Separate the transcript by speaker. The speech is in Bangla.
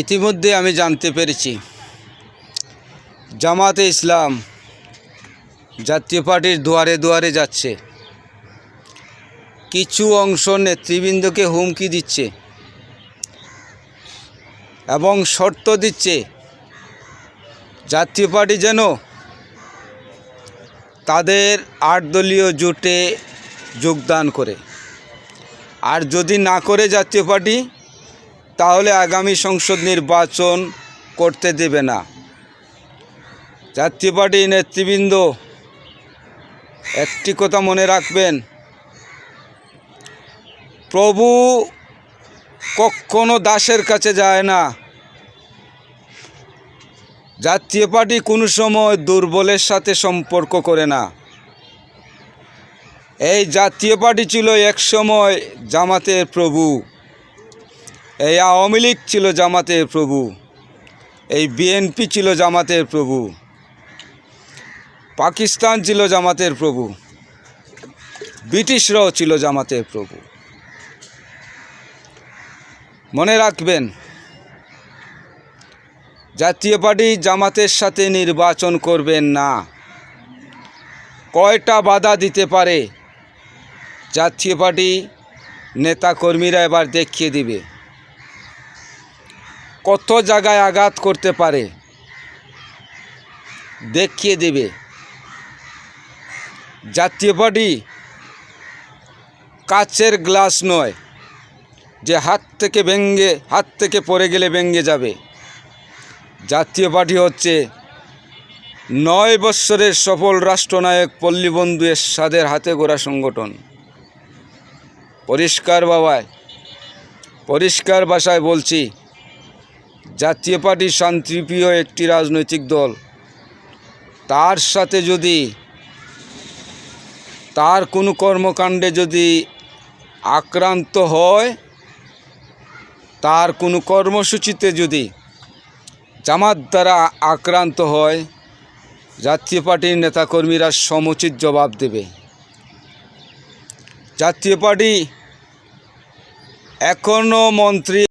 Speaker 1: ইতিমধ্যে আমি জানতে পেরেছি। জামাতে ইসলাম জাতীয় পার্টির দুয়ারে দুয়ারে যাচ্ছে। কিছু অংশ নেতৃবৃন্দকে হুমকি দিচ্ছে এবং শর্ত দিচ্ছে, জাতীয় পার্টি যেন তাদের আট দলীয় জোটে যোগদান করে। আর যদি না করে জাতীয় পার্টি তাহলে আগামী সংসদ নির্বাচন করতে দেবে না। জাতীয় পার্টি নেতৃবৃন্দ, একটি কথা মনে রাখবেন। প্রভু কখনো দাসের কাছে যায় না। জাতীয় পার্টি কোনো সময় দুর্বলের সাথে সম্পর্ক করে না। এই জাতীয় পার্টি ছিল এক সময় জামাতের প্রভু। এই আওয়ামী লীগ ছিল জামাতের প্রভু। এই বিএনপি ছিল জামাতের প্রভু। পাকিস্তান ছিল জামাতের প্রভু। ব্রিটিশরাও ছিল জামাতের প্রভু। মনে রাখবেন, জাতীয় পার্টি জামাতের সাথে নির্বাচন করবেন না। কয়টা বাধা দিতে পারে? জাতীয় পার্টি নেতাকর্মীরা এবার দেখিয়ে দিবে। কত জায়গায় আঘাত করতে পারে? দেখিয়ে দেবে। জাতীয় পার্টি কাচের গ্লাস নয়, যে হাত থেকে ভেঙ্গে হাত থেকে পড়ে গেলে ভেঙ্গে যাবে। জাতীয় পার্টি হচ্ছে নয় বৎসরের সফল রাষ্ট্রনায়ক পল্লীবন্ধু এরশাদের হাতে গোড়া সংগঠন। পরিষ্কার বাবায়, পরিষ্কার ভাষায় বলছি জাতীয় পার্টি শান্তিপ্রিয় একটি রাজনৈতিক দল। তার সাথে যদি, তার কোনো কর্মকাণ্ডে যদি আক্রান্ত হয়, তার কোনো কর্মসূচিতে যদি জামাত দ্বারা আক্রান্ত হয়, জাতীয় পার্টির নেতাকর্মীরা সমুচিত জবাব দেবে। জাতীয় পার্টি এখনও মন্ত্রী